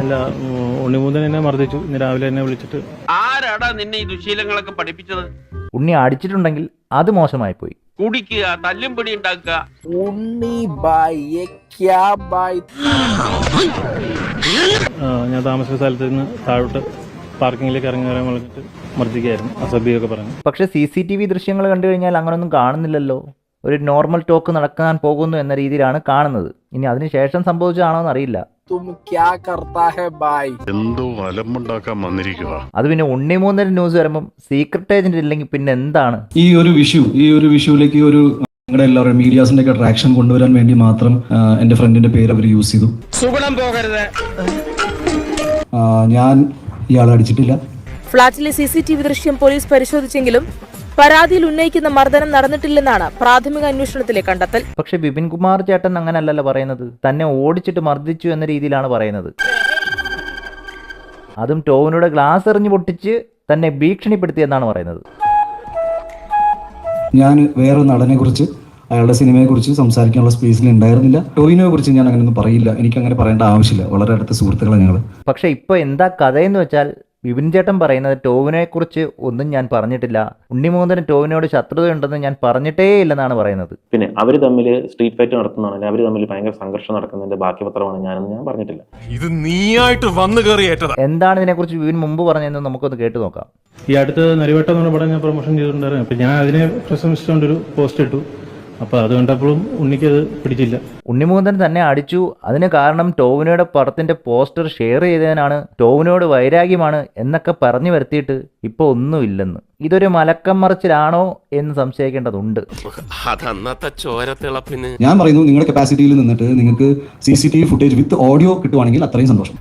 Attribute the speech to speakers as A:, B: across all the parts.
A: അല്ല ഉണ്ണിമൂതൻ എന്നെ മർദ്ദിച്ചു. ഇന്ന് രാവിലെ എന്നെ വിളിച്ചിട്ട്.
B: ആരാടാ നിന്നെ ഈ ദുശീലങ്ങളൊക്കെ പഠിപ്പിച്ചത്?
C: ഉണ്ണി അടിച്ചിട്ടുണ്ടെങ്കിൽ അത് മോശമായി പോയി
B: കുടിക്കുക തല്ലും പിടി ഉണ്ടാക്കുക.
D: ഉണ്ണി ക്യാ
A: ആ, ഞാൻ താമസിച്ച സ്ഥലത്ത് നിന്ന് താഴോട്ട് പാർക്കിങ്ങിലേക്ക് ഇറങ്ങി വരാൻ വിളിച്ചിട്ട് മർദ്ദിക്കായിരുന്നു അസഭ്യമൊക്കെ പറഞ്ഞു.
C: പക്ഷെ സി സി ടി വി ദൃശ്യങ്ങൾ കണ്ടു കഴിഞ്ഞാൽ അങ്ങനൊന്നും കാണുന്നില്ലല്ലോ. ഒരു നോർമൽ ടോക്ക് നടക്കാൻ പോകുന്നു എന്ന രീതിയിലാണ് കാണുന്നത്. ഇനി അതിനുശേഷം സംഭവിച്ചതാണോ എന്നറിയില്ല അത് പിന്നെ ഉണ്ണിമൂന്നര ന്യൂസ് വരുമ്പോ സീക്രട്ട് ഏജന്റ് ഇല്ലെങ്കിൽ പിന്നെ എന്താണ്?
E: ഈ ഒരു വിഷു ഈ ഒരു വിഷുവിലേക്ക് ഒരു എല്ലാവരും മീഡിയാസിന്റെ ഒക്കെ അട്രാക്ഷൻ കൊണ്ടുവരാൻ വേണ്ടി മാത്രം എന്റെ ഫ്രണ്ടിന്റെ പേര് അവർ യൂസ് ചെയ്തു.
B: സുഗുണം പോകരുത്.
E: ഞാൻ ഇയാളെ അടിച്ചിട്ടില്ല.
F: ഫ്ളാറ്റിലെ സി സി ടി വി ദൃശ്യം പോലീസ് പരിശോധിച്ചെങ്കിലും പരാതിയിൽ ഉന്നയിക്കുന്ന മർദ്ദനം നടന്നിട്ടില്ലെന്നാണ് പ്രാഥമിക അന്വേഷണത്തിലെ കണ്ടെത്തൽ.
C: പക്ഷെ ബിപിൻ കുമാർ ചേട്ടൻ അങ്ങനല്ലല്ലോ പറയുന്നത്. തന്നെ ഓടിച്ചിട്ട് മർദ്ദിച്ചു എന്ന രീതിയിലാണ് പറയുന്നത്. അതും ടോവിനോട് ഗ്ലാസ് എറിഞ്ഞ് പൊട്ടിച്ച് തന്നെ ഭീഷണിപ്പെടുത്തിയെന്നാണ് പറയുന്നത്.
E: ഞാൻ വേറെ നടനെ കുറിച്ച് അയാളുടെ സിനിമയെ കുറിച്ച് സംസാരിക്കാനുള്ള സ്പേസിൽ ഉണ്ടായിരുന്നില്ല. ടോയിനെ കുറിച്ച് ഞാൻ അങ്ങനെ ഒന്നും പറയില്ല. എനിക്ക് അങ്ങനെ പറയേണ്ട ആവശ്യമില്ല. വളരെ അടുത്ത സുഹൃത്തുക്കളാണ് ഞങ്ങൾ
C: പക്ഷെ ഇപ്പോൾ എന്താ കഥയെന്ന് വെച്ചാൽ ബിപിൻ ചേട്ടൻ പറയുന്നത് ടോവിനെ കുറിച്ച് ഒന്നും ഞാൻ പറഞ്ഞിട്ടില്ല. ഉണ്ണിമൂന്തന് ടോവിനോട് ശത്രുതയുണ്ടെന്ന് ഞാൻ പറഞ്ഞിട്ടേ ഇല്ലെന്നാണ് പറയുന്നത്.
G: പിന്നെ അവർ തമ്മിൽ സ്ട്രീറ്റ് ഫൈറ്റ് നടത്തുന്നതാണ്. അവർ തമ്മിൽ ഭയങ്കര സംഘർഷം നടക്കുന്നതിന്റെ ബാക്കി പത്രമാണ് ഞാനെന്ന് ഞാൻ പറഞ്ഞിട്ടില്ല.
H: ഇത് നീയായിട്ട് വന്നു കയറി
C: എന്താണ് ഇതിനെക്കുറിച്ച് വിപിൻ മുമ്പ് പറഞ്ഞതെന്ന് നമുക്കൊന്ന് കേട്ടു നോക്കാം.
A: ഈ അടുത്ത് നരിവട്ടം എന്നുള്ള പടം ഞാൻ പ്രൊമോഷൻ ചെയ്തിട്ടുണ്ടായിരുന്നു. അപ്പൊ ഞാൻ അതിനെ പ്രശംസിച്ചുകൊണ്ടൊരു പോസ്റ്റ് ഇട്ടു. അപ്പോൾ അത് കണ്ടപ്പോഴും അത് പിടിച്ചില്ല.
C: ഉണ്ണിമൂന്തൻ തന്നെ അടിച്ചു. അതിന് കാരണം ടോവിനോയുടെ പടത്തിന്റെ പോസ്റ്റർ ഷെയർ ചെയ്തതിനാണ് ടോവിനോട് വൈരാഗ്യമാണ് എന്നൊക്കെ പറഞ്ഞു വരുത്തിയിട്ട് ഇപ്പോൾ ഒന്നുമില്ലെന്ന്. ഇതൊരു മലക്കം മറിച്ചിലാണോ എന്ന് സംശയിക്കേണ്ടതുണ്ട്.
H: അതന്നത്തെ ചോരത്തിളപ്പിന്
E: ഞാൻ പറയുന്നു നിങ്ങളുടെ കപ്പാസിറ്റിയിൽ നിന്നിട്ട് നിങ്ങൾക്ക് C C T V footage with audio കിട്ടുവാണെങ്കിൽ അത്രയും സന്തോഷം.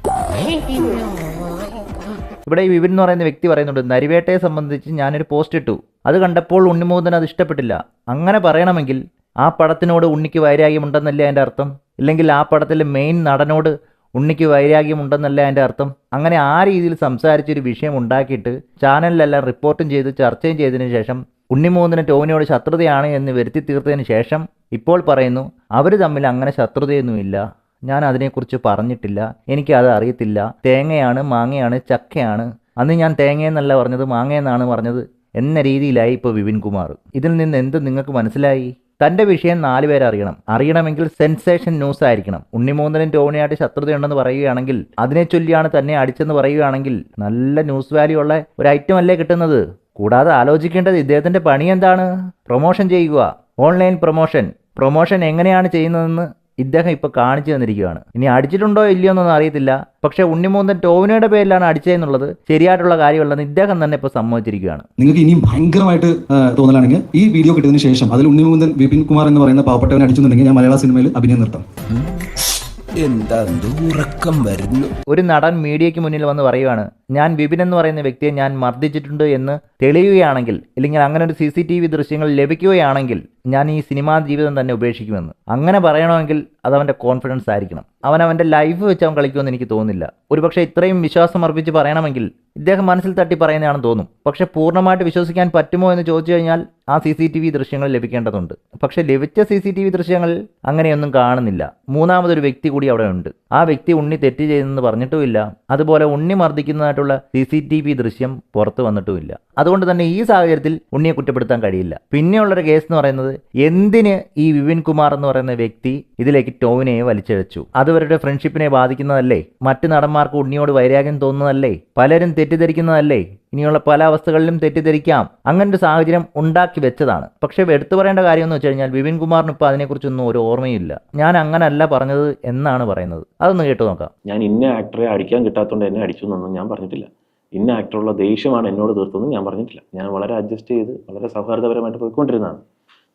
C: ഇവിടെ ഈ വിപിൻ എന്ന് പറയുന്ന വ്യക്തി പറയുന്നുണ്ട് നരിവേട്ടയെ സംബന്ധിച്ച് ഞാനൊരു പോസ്റ്റ് ഇട്ടു. അത് കണ്ടപ്പോൾ ഉണ്ണിമൂന്തൻ അത് ഇഷ്ടപ്പെട്ടില്ല. അങ്ങനെ പറയണമെങ്കിൽ ആ പടത്തിനോട് ഉണ്ണിക്ക് വൈരാഗ്യമുണ്ടെന്നല്ലേ അതിന്റെ അർത്ഥം? ഇല്ലെങ്കിൽ ആ പടത്തിലെ മെയിൻ നടനോട് ഉണ്ണിക്ക് വൈരാഗ്യമുണ്ടെന്നല്ല അതിന്റെ അർത്ഥം? അങ്ങനെ ആ രീതിയിൽ സംസാരിച്ചൊരു വിഷയം ഉണ്ടാക്കിയിട്ട് ചാനലിലെല്ലാം റിപ്പോർട്ടും ചെയ്ത് ചർച്ചയും ചെയ്തതിന് ശേഷം ഉണ്ണിമൂന്നിന് ടോവിനോട് ശത്രുതയാണ് എന്ന് വരുത്തി തീർത്തതിന് ശേഷം ഇപ്പോൾ പറയുന്നു അവർ തമ്മിൽ അങ്ങനെ ശത്രുതയൊന്നുമില്ല. ഞാൻ അതിനെക്കുറിച്ച് പറഞ്ഞിട്ടില്ല. എനിക്ക് അത് അറിയത്തില്ല. തേങ്ങയാണ് മാങ്ങയാണ് ചക്കയാണ്. അന്ന് ഞാൻ തേങ്ങയെന്നല്ല പറഞ്ഞത് മാങ്ങയെന്നാണ് പറഞ്ഞത് എന്ന രീതിയിലായി ഇപ്പോൾ വിപിൻ കുമാർ. ഇതിൽ നിന്ന് എന്ത് നിങ്ങൾക്ക് മനസ്സിലായി? തന്റെ വിഷയം നാല് പേര് അറിയണം. അറിയണമെങ്കിൽ സെൻസേഷൻ ന്യൂസ് ആയിരിക്കണം. ഉണ്ണിമൂന്നനും ടോണിയായിട്ട് ശത്രുതയുണ്ടെന്ന് പറയുകയാണെങ്കിൽ അതിനെ ചൊല്ലിയാണ് തന്നെ അടിച്ചെന്ന് പറയുകയാണെങ്കിൽ നല്ല ന്യൂസ് വാല്യൂ ഉള്ള ഒരു ഐറ്റം അല്ലേ കിട്ടുന്നത്? കൂടാതെ ആലോചിക്കേണ്ടത് ഇദ്ദേഹത്തിന്റെ പണി എന്താണ്? പ്രൊമോഷൻ ചെയ്യുക. Online promotion. പ്രൊമോഷൻ എങ്ങനെയാണ് ചെയ്യുന്നതെന്ന് ഇദ്ദേഹം ഇപ്പോൾ കാണിച്ചു തന്നിരിക്കുകയാണ്. ഇനി അടിച്ചിട്ടുണ്ടോ ഇല്ലയോ എന്നൊന്നും അറിയത്തില്ല. പക്ഷേ ഉണ്ണിമൂന്തൻ ടോവിനോയുടെ പേരിലാണ് അടിച്ചതെന്നുള്ളത് ശരിയായിട്ടുള്ള കാര്യമല്ലെന്ന് ഇദ്ദേഹം തന്നെ ഇപ്പോൾ സമ്മതിച്ചിരിക്കുകയാണ്.
E: നിങ്ങൾക്ക് ഇനിയും ഭയങ്കരമായിട്ട് തോന്നലാണെങ്കിൽ ഈ വീഡിയോ കിട്ടിയതിന് ശേഷം അതിൽ ഉണ്ണിമൂന്തൻ വിപിൻ കുമാർ എന്ന് പറയുന്ന പാവപ്പെട്ടവനെ അടിച്ചെന്നുണ്ടെങ്കിൽ ഞാൻ മലയാള സിനിമയിൽ അഭിനയം നിർത്താം.
D: എന്താ ഉറക്കം വരുന്നു?
C: ഒരു നടൻ മീഡിയയ്ക്ക് മുന്നിൽ വന്ന് പറയുവാണ് ഞാൻ വിപിൻ എന്ന് പറയുന്ന വ്യക്തിയെ ഞാൻ മർദ്ദിച്ചിട്ടുണ്ട് എന്ന് തെളിയുകയാണെങ്കിൽ അല്ലെങ്കിൽ അങ്ങനെ ഒരു സി സി ടി വി ദൃശ്യങ്ങൾ ലഭിക്കുകയാണെങ്കിൽ ഞാൻ ഈ സിനിമാ ജീവിതം തന്നെ ഉപേക്ഷിക്കുമെന്ന്. അങ്ങനെ പറയണമെങ്കിൽ അത് അവന്റെ കോൺഫിഡൻസ് ആയിരിക്കണം. അവൻ അവന്റെ ലൈഫ് വെച്ച് അവൻ കളിക്കുമെന്ന് എനിക്ക് തോന്നുന്നില്ല. ഒരുപക്ഷെ ഇത്രയും വിശ്വാസം അർപ്പിച്ച് പറയണമെങ്കിൽ ഇദ്ദേഹം മനസ്സിൽ തട്ടി പറയുന്നതാണെന്ന് തോന്നും. പക്ഷേ പൂർണമായിട്ട് വിശ്വസിക്കാൻ പറ്റുമോ എന്ന് ചോദിച്ചു കഴിഞ്ഞാൽ ആ സി സി ടി വി ദൃശ്യങ്ങൾ ലഭിക്കേണ്ടതുണ്ട്. പക്ഷേ ലഭിച്ച സി സി ടി വി ദൃശ്യങ്ങൾ അങ്ങനെയൊന്നും കാണുന്നില്ല. മൂന്നാമതൊരു വ്യക്തി കൂടി അവിടെ ഉണ്ട്. ആ വ്യക്തി ഉണ്ണി തെറ്റ് ചെയ്തെന്ന് പറഞ്ഞിട്ടുമില്ല. അതുപോലെ ഉണ്ണി മർദ്ദിക്കുന്നതായിട്ടുള്ള സി സി ടി വി ദൃശ്യം പുറത്തു വന്നിട്ടുമില്ല. അതുകൊണ്ട് തന്നെ ഈ സാഹചര്യത്തിൽ ഉണ്ണിയെ കുറ്റപ്പെടുത്താൻ കഴിയില്ല. പിന്നെയുള്ളൊരു കേസ് എന്ന് പറയുന്നത് എന്തിന് ഈ വിപിൻ കുമാർ എന്ന് പറയുന്ന വ്യക്തി ഇതിലേക്ക് ടോവിനെ വലിച്ചഴച്ചു? അതുവരുടെ ഫ്രണ്ട്ഷിപ്പിനെ ബാധിക്കുന്നതല്ലേ? മറ്റു നടന്മാർക്ക് ഉണ്ണിയോട് വൈരാഗ്യം തോന്നുന്നതല്ലേ? പലരും തെറ്റിദ്ധരിക്കുന്നതല്ലേ? ഇനിയുള്ള പല അവസ്ഥകളിലും തെറ്റിദ്ധരിക്കാം. അങ്ങനെ ഒരു സാഹചര്യം ഉണ്ടാക്കി വെച്ചതാണ്. പക്ഷേ എടുത്തു പറയേണ്ട കാര്യം എന്ന് വെച്ച് കഴിഞ്ഞാൽ വിപിൻ കുമാറിന് അതിനെക്കുറിച്ചൊന്നും ഒരു ഓർമ്മയില്ല. ഞാൻ അങ്ങനല്ല പറഞ്ഞത് എന്നാണ് പറയുന്നത്. അതൊന്ന് കേട്ടു നോക്കാം.
G: ഞാൻ ഇന്ന ആക്ടറെ അടിക്കാൻ കിട്ടാത്തതുകൊണ്ട് എന്നെ അടിച്ചു എന്നൊന്നും ഞാൻ പറഞ്ഞിട്ടില്ല. ഇന്ന ആക്ടറുള്ള ദേഷ്യമാണ് എന്നോട് തീർത്തതെന്ന് ഞാൻ പറഞ്ഞിട്ടില്ല. ഞാൻ വളരെ അഡ്ജസ്റ്റ് ചെയ്ത് വളരെ സൗഹാർദ്ദപരമായിട്ട് പോയിക്കൊണ്ടിരുന്നതാണ്.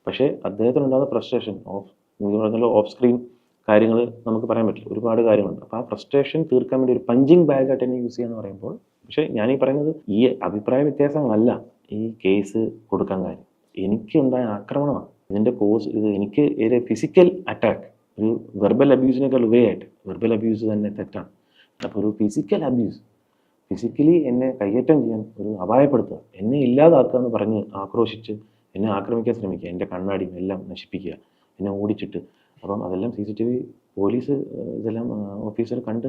G: പക്ഷേ അദ്ദേഹത്തിനുണ്ടാകുന്ന ഫ്രസ്ട്രേഷൻ ഓഫ് നീ പറഞ്ഞല്ലോ ഓഫ് സ്ക്രീൻ കാര്യങ്ങൾ നമുക്ക് പറയാൻ പറ്റില്ല. ഒരുപാട് കാര്യങ്ങളുണ്ട്. അപ്പോൾ ആ ഫ്രസ്ട്രേഷൻ തീർക്കാൻ വേണ്ടി ഒരു പഞ്ചിങ് ബാഗായിട്ട് എന്നെ യൂസ് ചെയ്യാന്ന് പറയുമ്പോൾ പക്ഷേ ഞാൻ ഈ പറയുന്നത് ഈ അഭിപ്രായ വ്യത്യാസങ്ങളല്ല ഈ കേസ് കൊടുക്കാൻ കാര്യം. എനിക്കുണ്ടായ ആക്രമണമാണ്. ഇതിന്റെ കോസ് ഇത് എനിക്ക് ഒരു ഫിസിക്കൽ അറ്റാക്ക് ഒരു വെർബൽ അബ്യൂസിനേക്കാൾ ഉപരിയായിട്ട് വെർബൽ അബ്യൂസ് തന്നെ തെറ്റാണ്. അപ്പോൾ ഒരു ഫിസിക്കൽ അബ്യൂസ് ഫിസിക്കലി എന്നെ കയ്യേറ്റം ചെയ്യാൻ ഒരു അപായപ്പെടുത്തുക. എന്നെ ഇല്ലാതാക്കുക എന്ന് പറഞ്ഞ് ആക്രോശിച്ച് എന്നെ ആക്രമിക്കാൻ ശ്രമിക്കുക. എന്റെ കണ്ണാടിയും എല്ലാം നശിപ്പിക്കുക. എന്നെ ഓടിച്ചിട്ട്. അപ്പം അതെല്ലാം C C T V police ഇതെല്ലാം ഓഫീസർ കണ്ട്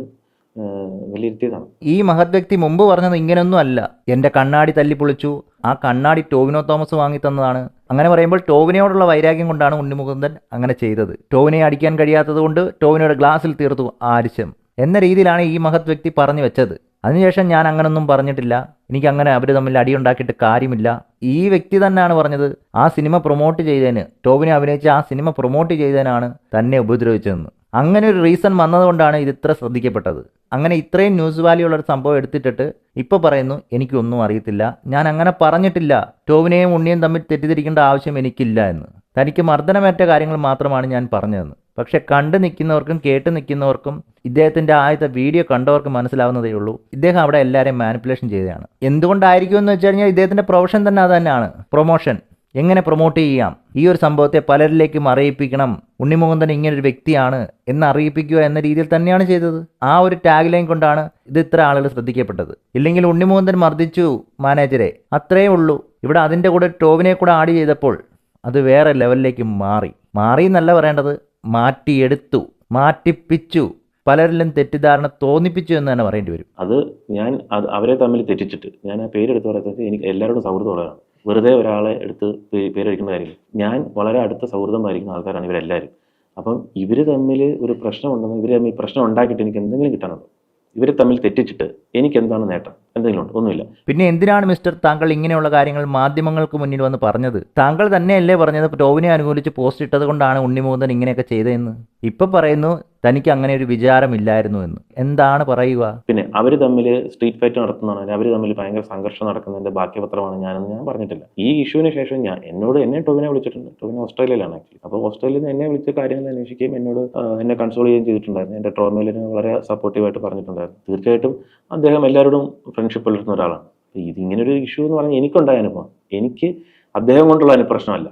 G: വിലയിരുത്തിയതാണ്.
C: ഈ മഹത് വ്യക്തി മുമ്പ് പറഞ്ഞത് ഇങ്ങനെയൊന്നും അല്ല. എന്റെ കണ്ണാടി തല്ലിപ്പൊളിച്ചു. ആ കണ്ണാടി ടോവിനോ തോമസ് വാങ്ങി തന്നതാണ്. അങ്ങനെ പറയുമ്പോൾ ടോവിനോടുള്ള വൈരാഗ്യം കൊണ്ടാണ് ഉണ്ണിമുകുന്ദൻ അങ്ങനെ ചെയ്തത്. ടോവിനെ അടിക്കാൻ കഴിയാത്തത് കൊണ്ട് ടോവിനോയുടെ ഗ്ലാസ്സിൽ തീർത്തു ആരിശം. എന്ന രീതിയിലാണ് ഈ മഹത് വ്യക്തി പറഞ്ഞു വെച്ചത്. അതിനുശേഷം ഞാൻ അങ്ങനൊന്നും പറഞ്ഞിട്ടില്ല. എനിക്ക് അങ്ങനെ അവർ തമ്മിൽ അടിയുണ്ടാക്കിയിട്ട് കാര്യമില്ല. ഈ വ്യക്തി തന്നെയാണ് പറഞ്ഞത്. ആ സിനിമ പ്രൊമോട്ട് ചെയ്തതിന് ടോബിനെ അഭിനയിച്ച ആ സിനിമ പ്രൊമോട്ട് ചെയ്തതിനാണ് തന്നെ ഉപദ്രവിച്ചതെന്ന്. അങ്ങനെ ഒരു റീസൺ വന്നതുകൊണ്ടാണ് ഇത് ഇത്ര ശ്രദ്ധിക്കപ്പെട്ടത്. അങ്ങനെ ഇത്രയും ന്യൂസ് വാല്യൂ ഉള്ള ഒരു സംഭവം എടുത്തിട്ടിട്ട് ഇപ്പോൾ പറയുന്നു എനിക്കൊന്നും അറിയത്തില്ല. ഞാൻ അങ്ങനെ പറഞ്ഞിട്ടില്ല. ടോവിനെയും ഉണ്ണിയും തമ്മിൽ തെറ്റിദ്ധരിക്കേണ്ട ആവശ്യം എനിക്കില്ല എന്ന്. തനിക്ക് മർദ്ദനമേറ്റ കാര്യങ്ങൾ മാത്രമാണ് ഞാൻ പറഞ്ഞതെന്ന്. പക്ഷെ കണ്ടു നിൽക്കുന്നവർക്കും കേട്ട് നിൽക്കുന്നവർക്കും ഇദ്ദേഹത്തിന്റെ ആദ്യത്തെ വീഡിയോ കണ്ടവർക്ക് മനസ്സിലാവുന്നതേ ഉള്ളൂ. ഇദ്ദേഹം അവിടെ എല്ലാവരെയും മാനിപ്പുലേഷൻ ചെയ്തതാണ്. എന്തുകൊണ്ടായിരിക്കും എന്ന് വെച്ച് കഴിഞ്ഞാൽ ഇദ്ദേഹത്തിന്റെ പ്രൊഫഷൻ തന്നെ അത് തന്നെയാണ് പ്രൊമോഷൻ എങ്ങനെ പ്രൊമോട്ട് ചെയ്യാം? ഈ ഒരു സംഭവത്തെ പലരിലേക്കും അറിയിപ്പിക്കണം. ഉണ്ണിമുകുന്ദൻ ഇങ്ങനൊരു വ്യക്തിയാണ് എന്ന് അറിയിപ്പിക്കുക എന്ന രീതിയിൽ തന്നെയാണ് ചെയ്തത്. ആ ഒരു ടാഗ് ലൈൻ കൊണ്ടാണ് ഇത് ഇത്ര ആളുകൾ ശ്രദ്ധിക്കപ്പെട്ടത്. ഇല്ലെങ്കിൽ ഉണ്ണിമുകുന്ദൻ മർദ്ദിച്ചു മാനേജരെ അത്രയേ ഉള്ളൂ. ഇവിടെ അതിന്റെ കൂടെ ടോവിനെ കൂടെ ആഡ് ചെയ്തപ്പോൾ അത് വേറെ ലെവലിലേക്ക് മാറി. മാറി എന്നല്ല പറയേണ്ടത്. മാറ്റിയെടുത്തു മാറ്റിപ്പിച്ചു. പലരിലും തെറ്റിദ്ധാരണ തോന്നിപ്പിച്ചു എന്ന് തന്നെ പറയേണ്ടി വരും.
G: അത് ഞാൻ അത് അവരെ തമ്മിൽ തെറ്റിച്ചിട്ട് ഞാൻ ആ പേരെടുത്ത് പറയുന്നത് എനിക്ക് എല്ലാവരോടും സൗഹൃദമുള്ളതാണ്. വെറുതെ ഒരാളെ എടുത്ത് പേരടിക്കുന്ന കാര്യം ഞാൻ വളരെ അടുത്ത സൗഹൃദമായിരിക്കുന്ന ആൾക്കാരാണ് ഇവരെല്ലാവരും. അപ്പം ഇവർ തമ്മിൽ ഒരു പ്രശ്നമുണ്ടെന്ന് ഇവർ തമ്മിൽ പ്രശ്നം ഉണ്ടാക്കിയിട്ട് എനിക്ക് എന്തെങ്കിലും കിട്ടാനുണ്ടോ ഇവരെ തമ്മിൽ തെറ്റിച്ചിട്ട് എനിക്ക് എന്താണ് നേട്ടം? എന്തെങ്കിലും ഉണ്ട് ഒന്നുമില്ല.
C: പിന്നെ എന്തിനാണ് മിസ്റ്റർ താങ്കൾ ഇങ്ങനെയുള്ള കാര്യങ്ങൾ മാധ്യമങ്ങൾക്ക് മുന്നിൽ വന്ന് പറഞ്ഞത്? താങ്കൾ തന്നെയല്ലേ പറഞ്ഞത് ടോവിനെ അനുകൂലിച്ച് പോസ്റ്റ് ഇട്ടത് കൊണ്ടാണ് ഉണ്ണിമോഹൻ ഇങ്ങനെയൊക്കെ ചെയ്തതെന്ന്? ഇപ്പൊ പറയുന്നു തനിക്ക് അങ്ങനെ ഒരു വിചാരമില്ലായിരുന്നു എന്ന്. എന്താണ് പറയുക?
G: പിന്നെ അവർ തമ്മിൽ സ്ട്രീറ്റ് ഫൈറ്റ് നടത്തുന്നതാണ്. അവർ തമ്മിൽ ഭയങ്കര സംഘർഷം നടക്കുന്നതിന്റെ ബാക്കി പത്രമാണ് ഞാനെന്ന് ഞാൻ പറഞ്ഞിട്ടില്ല. ഈ ഇഷ്യൂവിന് ശേഷം ഞാൻ എന്നോട് എന്നെ ടോവിനെ വിളിച്ചിട്ടുണ്ട്. ടോവിനെ ഓസ്ട്രേലിയയിലാണ് ആക്ച്വലി. അപ്പോൾ ഓസ്ട്രേലിയയിൽ നിന്ന് എന്നെ വിളിച്ച കാര്യങ്ങൾ അന്വേഷിക്കുകയും എന്നോട് എന്നെ കൺസോൾ ചെയ്യുകയും ചെയ്തിട്ടുണ്ടായിരുന്നു. എന്റെ ട്രോമയിൽ വളരെ സപ്പോർട്ടീവായിട്ട് പറഞ്ഞിട്ടുണ്ടായിരുന്നു. തീർച്ചയായിട്ടും അദ്ദേഹം എല്ലാവരോടും ഫ്രണ്ട്ഷിപ്പ് പുലർത്തുന്ന ഒരാളാണ്. അപ്പോൾ ഇതിങ്ങനൊരു ഇഷ്യൂ എന്ന് പറഞ്ഞാൽ എനിക്കുണ്ടായ അനുഭവം. എനിക്ക് അദ്ദേഹം കൊണ്ടുള്ള അതിന് പ്രശ്നമല്ല.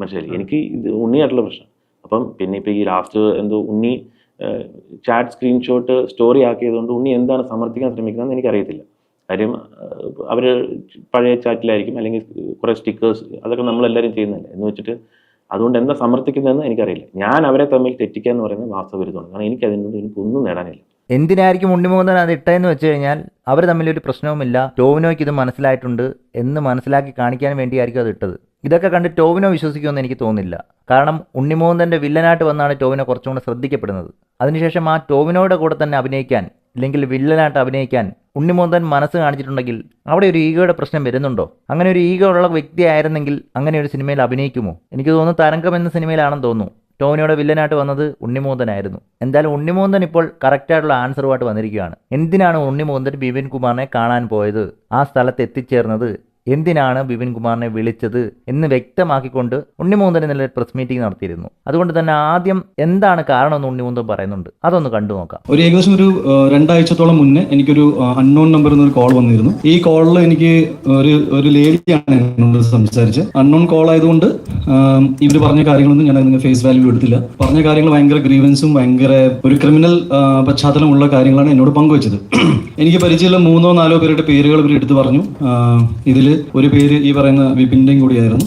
G: മനസ്സിലായി എനിക്ക് ഇത് ഉണ്ണിയായിട്ടുള്ള പ്രശ്നം. അപ്പം പിന്നെ ഇപ്പോൾ ഈ ലാസ്റ്റ് എന്തോ ഉണ്ണി ചാറ്റ് സ്ക്രീൻഷോട്ട് സ്റ്റോറി ആക്കിയതുകൊണ്ട് ഉണ്ണി എന്താണ് സമർത്ഥിക്കാൻ ശ്രമിക്കുന്നതെന്ന് എനിക്കറിയത്തില്ല. കാര്യം അവർ പഴയ ചാറ്റിലായിരിക്കും അല്ലെങ്കിൽ കുറേ സ്റ്റിക്കേഴ്സ് അതൊക്കെ നമ്മളെല്ലാവരും ചെയ്യുന്നില്ല എന്ന് വെച്ചിട്ട് അതുകൊണ്ട് എന്താ സമർത്ഥിക്കുന്നതെന്ന് എനിക്കറിയില്ല. ഞാൻ അവരെ തമ്മിൽ തെറ്റിക്കുക എന്ന് പറയുന്നത് വാസ്തവരുദ്ധമാണ് കാരണം എനിക്ക് അതിനൊന്നും എനിക്കൊന്നും നേടാനില്ല.
C: എന്തിനായിരിക്കും ഉണ്ണിമുകുന്ദൻ അത് ഇട്ടതെന്ന് വെച്ച് കഴിഞ്ഞാൽ അവർ തമ്മിലൊരു പ്രശ്നവുമില്ല. ടോവിനോയ്ക്ക് ഇത് മനസ്സിലായിട്ടുണ്ട് എന്ന് മനസ്സിലാക്കി കാണിക്കാൻ വേണ്ടിയായിരിക്കും അത് ഇട്ടത്. ഇതൊക്കെ കണ്ട് ടോവിനോ വിശ്വസിക്കുമെന്ന് എനിക്ക് തോന്നുന്നില്ല കാരണം ഉണ്ണിമോഹന്തന്റെ വില്ലനായിട്ട് വന്നാണ് ടോവിനോ കുറച്ചും കൂടെ ശ്രദ്ധിക്കപ്പെടുന്നത്. അതിനുശേഷം ആ ടോവിനോയുടെ കൂടെ തന്നെ അഭിനയിക്കാൻ ഇല്ലെങ്കിൽ വില്ലനായിട്ട് അഭിനയിക്കാൻ ഉണ്ണിമോന്തൻ മനസ്സ് കാണിച്ചിട്ടുണ്ടെങ്കിൽ അവിടെ ഒരു ഈഗോയുടെ പ്രശ്നം വരുന്നുണ്ടോ? അങ്ങനെ ഒരു ഈഗോ ഉള്ള വ്യക്തിയായിരുന്നെങ്കിൽ അങ്ങനെ ഒരു സിനിമയിൽ അഭിനയിക്കുമോ? എനിക്ക് തോന്നുന്നു തരംഗം എന്ന സിനിമയിലാണെന്ന് തോന്നുന്നു. ടോമിനോടെ വില്ലനായിട്ട് വന്നത് ഉണ്ണിമോന്തനായിരുന്നു എന്തായാലും ഉണ്ണിമോന്തൻ ഇപ്പോൾ കറക്റ്റായിട്ടുള്ള ആൻസറുമായിട്ട് വന്നിരിക്കുകയാണ്. എന്തിനാണ് ഉണ്ണിമോന്തൻ ബിപിൻ കുമാറിനെ കാണാൻ പോയത്? ആ സ്ഥലത്ത് എത്തിച്ചേർന്നത് എന്തിനാണ് ബിപിൻ കുമാറിനെ വിളിച്ചത് എന്ന് വ്യക്തമാക്കിക്കൊണ്ട് ഉണ്ണിമൂന്തൻ ഇന്നലെ പ്രസ് മീറ്റിംഗ് നടത്തിയിരുന്നു. അതുകൊണ്ട് തന്നെ ആദ്യം എന്താണ് കാരണമെന്ന് ഉണ്ണിമൂന്തൻ പറയുന്നുണ്ട്. അതൊന്ന് കണ്ടു നോക്കാം.
E: ഒരു ഏകദേശം ഒരു രണ്ടാഴ്ചത്തോളം മുന്നേ എനിക്കൊരു അൺനോൺ നമ്പറിൽ നിന്ന് ഒരു കോൾ വന്നിരുന്നു. ഈ കോളിൽ എനിക്ക് ഒരു ഒരു ലേഡിയാണ് എന്നോട് സംസാരിച്ച്. അൺനോൺ കോൾ ആയതുകൊണ്ട് ഇവർ പറഞ്ഞ കാര്യങ്ങളൊന്നും ഞാൻ അതിന് ഫേസ് വാല്യൂ എടുത്തില്ല. പറഞ്ഞ കാര്യങ്ങൾ ഭയങ്കര ഗ്രീവൻസും ഭയങ്കര ഒരു ക്രിമിനൽ പശ്ചാത്തലമുള്ള കാര്യങ്ങളാണ് എന്നോട് പങ്കുവച്ചത്. എനിക്ക് പരിചയമുള്ള മൂന്നോ നാലോ പേരുടെ പേരുകൾ ഇവർ എടുത്തു പറഞ്ഞു. ഇതിൽ ഒരു പേര് ഈ പറയുന്ന വിപിന്റെയും കൂടിയായിരുന്നു.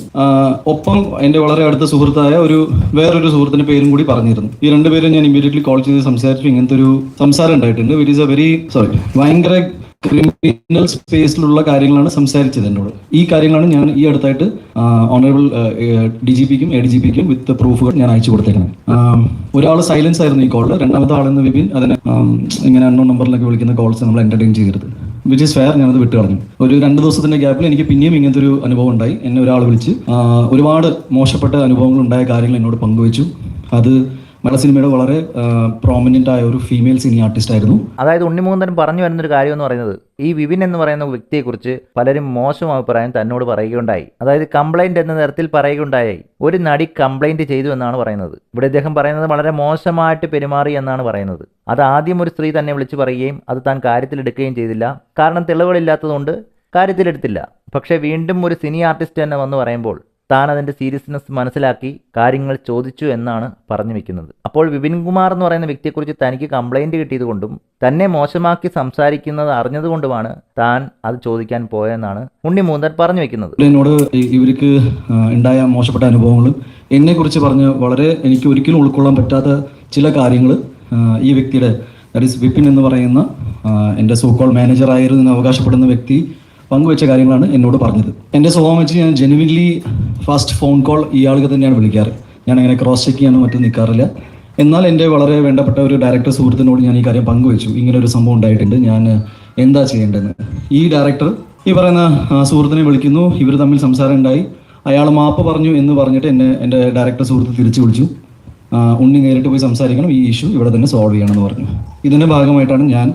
E: ഒപ്പം എന്റെ വളരെ അടുത്ത സുഹൃത്തായ ഒരു വേറൊരു സുഹൃത്തിന്റെ പേരും കൂടി പറഞ്ഞിരുന്നു. ഈ രണ്ടുപേരും ഞാൻ ഇമ്മീഡിയറ്റ്ലി കോൾ ചെയ്ത് സംസാരിച്ചു. ഇങ്ങനത്തെ ഒരു സംസാരം ഉണ്ടായിട്ടുണ്ട്. Which is a very sorry ഭയങ്കര ക്രിമിനൽ സ്പേസിലുള്ള കാര്യങ്ങളാണ് സംസാരിച്ചത് എന്നോട്. ഈ കാര്യങ്ങളാണ് ഞാൻ ഈ അടുത്തായിട്ട് ഓണറബിൾ ഡി ജി പിക്കും എ ഡി ജി പിക്കും വിത്ത് പ്രൂഫുകൾ ഞാൻ അയച്ചു കൊടുത്തേക്കണം ഒരാൾ സൈലൻസ് ആയിരുന്നു ഈ കോളിൽ രണ്ടാമത്തെ ആളെന്ന് വിപിൻ അതിനെ ഇങ്ങനെ അണ്ണോ നമ്പറിലൊക്കെ വിളിക്കുന്ന കോൾസ് നമ്മൾ എന്റർടൈൻ ചെയ്യരുത്. വിച്ച് ഇസ് ഫെയർ ഞാനത് വിട്ട് കളഞ്ഞു. ഒരു രണ്ട് ദിവസത്തിന്റെ ഗ്യാപ്പിൽ എനിക്ക് പിന്നെയും ഇങ്ങനത്തെ ഒരു അനുഭവം ഉണ്ടായി. എന്നെ ഒരാൾ വിളിച്ച് ഒരുപാട് മോശപ്പെട്ട അനുഭവങ്ങൾ ഉണ്ടായ കാര്യങ്ങൾ എന്നോട് പങ്കുവച്ചു. അത് മലയാള സിനിമയുടെ വളരെ പ്രോമിനന്റ് ആയ ഒരു ഫീമെയിൽ സിനി ആർട്ടിസ്റ്റ് ആയിരുന്നു.
C: അതായത് ഉണ്ണിമൂന്തൻ പറഞ്ഞു വരുന്നൊരു കാര്യം എന്ന് പറയുന്നത് ഈ വിവിൻ എന്ന് പറയുന്ന വ്യക്തിയെക്കുറിച്ച് പലരും മോശം അഭിപ്രായം തന്നോട് പറയുകയുണ്ടായി. അതായത് കംപ്ലൈന്റ് എന്ന തരത്തിൽ പറയുകയുണ്ടായി. ഒരു നടി കംപ്ലൈന്റ് ചെയ്തു എന്നാണ് പറയുന്നത്. ഇവിടെ ഇദ്ദേഹം പറയുന്നത് വളരെ മോശമായിട്ട് പെരുമാറി എന്നാണ് പറയുന്നത്. അത് ആദ്യം ഒരു സ്ത്രീ തന്നെ വിളിച്ചു പറയുകയും അത് താൻ കാര്യത്തിലെടുക്കുകയും ചെയ്തില്ല. കാരണം തെളിവുകളില്ലാത്തതുകൊണ്ട് കാര്യത്തിലെടുത്തില്ല. പക്ഷേ വീണ്ടും ഒരു സിനി ആർട്ടിസ്റ്റ് തന്നെ വന്ന് പറയുമ്പോൾ താൻ അതിന്റെ സീരിയസ്നെസ് മനസ്സിലാക്കി കാര്യങ്ങൾ ചോദിച്ചു എന്നാണ് പറഞ്ഞു വെക്കുന്നത്. അപ്പോൾ വിപിൻ കുമാർ എന്ന് പറയുന്ന വ്യക്തിയെക്കുറിച്ച് തനിക്ക് കംപ്ലൈന്റ് കിട്ടിയതുകൊണ്ടും തന്നെ മോശമാക്കി സംസാരിക്കുന്നത് അറിഞ്ഞതുകൊണ്ടുമാണ് താൻ അത് ചോദിക്കാൻ പോയെന്നാണ് ഉണ്ണി മൂന്തൻ പറഞ്ഞു വെക്കുന്നത്.
E: എന്നോട് ഇവർക്ക് ഉണ്ടായ മോശപ്പെട്ട അനുഭവങ്ങൾ എന്നെ കുറിച്ച് പറഞ്ഞ് വളരെ എനിക്ക് ഒരിക്കലും ഉൾക്കൊള്ളാൻ പറ്റാത്ത ചില കാര്യങ്ങൾ ഈ വ്യക്തിയുടെ ദാറ്റ് ഈസ് വിപിൻ എന്ന് പറയുന്ന എന്റെ മാനേജർ ആയിരുന്നു അവകാശപ്പെടുന്ന വ്യക്തി പങ്കുവെച്ച കാര്യങ്ങളാണ് എന്നോട് പറഞ്ഞത്. എന്റെ സ്വഭാവം വെച്ച് ഞാൻ ജെനുവിൻലി ഫസ്റ്റ് ഫോൺ കോൾ ഇയാൾക്ക് തന്നെയാണ് വിളിക്കാറ്. ഞാൻ അങ്ങനെ ക്രോസ് ചെക്ക് ചെയ്യാനോ മറ്റും നിൽക്കാറില്ല എന്നാൽ എന്റെ വളരെ വേണ്ടപ്പെട്ട ഒരു ഡയറക്ടർ സുഹൃത്തിനോട് ഞാൻ ഈ കാര്യം പങ്കുവെച്ചു. ഇങ്ങനെ ഒരു സംഭവം ഉണ്ടായിട്ടുണ്ട്. ഞാൻ എന്താ ചെയ്യേണ്ടതെന്ന് ഈ ഡയറക്ടർ ഈ പറയുന്ന സുഹൃത്തിനെ വിളിക്കുന്നു. ഇവർ തമ്മിൽ സംസാരം ഉണ്ടായി. അയാൾ മാപ്പ് പറഞ്ഞു എന്ന് പറഞ്ഞിട്ട് എന്നെ എന്റെ ഡയറക്ടർ സുഹൃത്ത് തിരിച്ചു വിളിച്ചു. ഉണ്ണി നേരിട്ട് പോയി സംസാരിക്കണം. ഈ ഇഷ്യൂ ഇവിടെ തന്നെ സോൾവ് ചെയ്യണം എന്ന് പറഞ്ഞു. ഇതിന്റെ ഭാഗമായിട്ടാണ് ഞാൻ